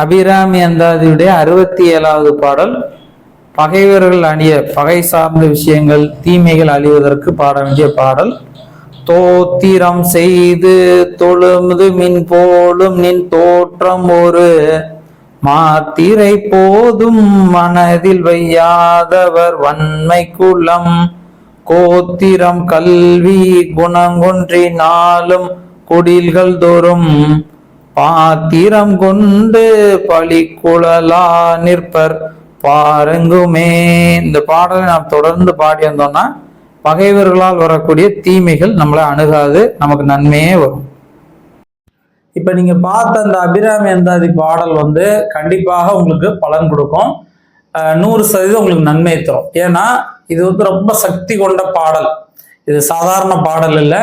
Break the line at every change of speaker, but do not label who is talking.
அபிராமி அந்தாதியுடைய அறுபத்தி ஏழாவது பாடல் பகைவர்கள் அணிய பகை சார்ந்த விஷயங்கள் தீமைகள் அழிவதற்கு பாட வேண்டிய பாடல். தோத்திரம் செய்து தொழுமுது மின் போலும் நின் தோற்றம் ஒரு மாத்திரை போதும் மனதில் வையாதவர் வன்மை குலம். கோத்திரம் கல்வி குணங்கொன்றி நாளும் குடில்கள் தோறும் பாத்திரம் கொண்டு பழிக்குழலா நிற்பர். பாருங்குமே. இந்த பாடலை நாம் தொடர்ந்து பாடி வந்தோம்னா பகைவர்களால் வரக்கூடிய தீமைகள் நம்மளை அணுகாது நமக்கு நன்மையே வரும். இப்ப நீங்க பார்த்த அந்த அபிராமி அந்தாதி பாடல் வந்து கண்டிப்பாக உங்களுக்கு பலன் கொடுக்கும். நூறு சதவீதம் உங்களுக்கு நன்மை தரும். ஏன்னா இது வந்து ரொம்ப சக்தி கொண்ட பாடல். இது சாதாரண பாடல் இல்லை.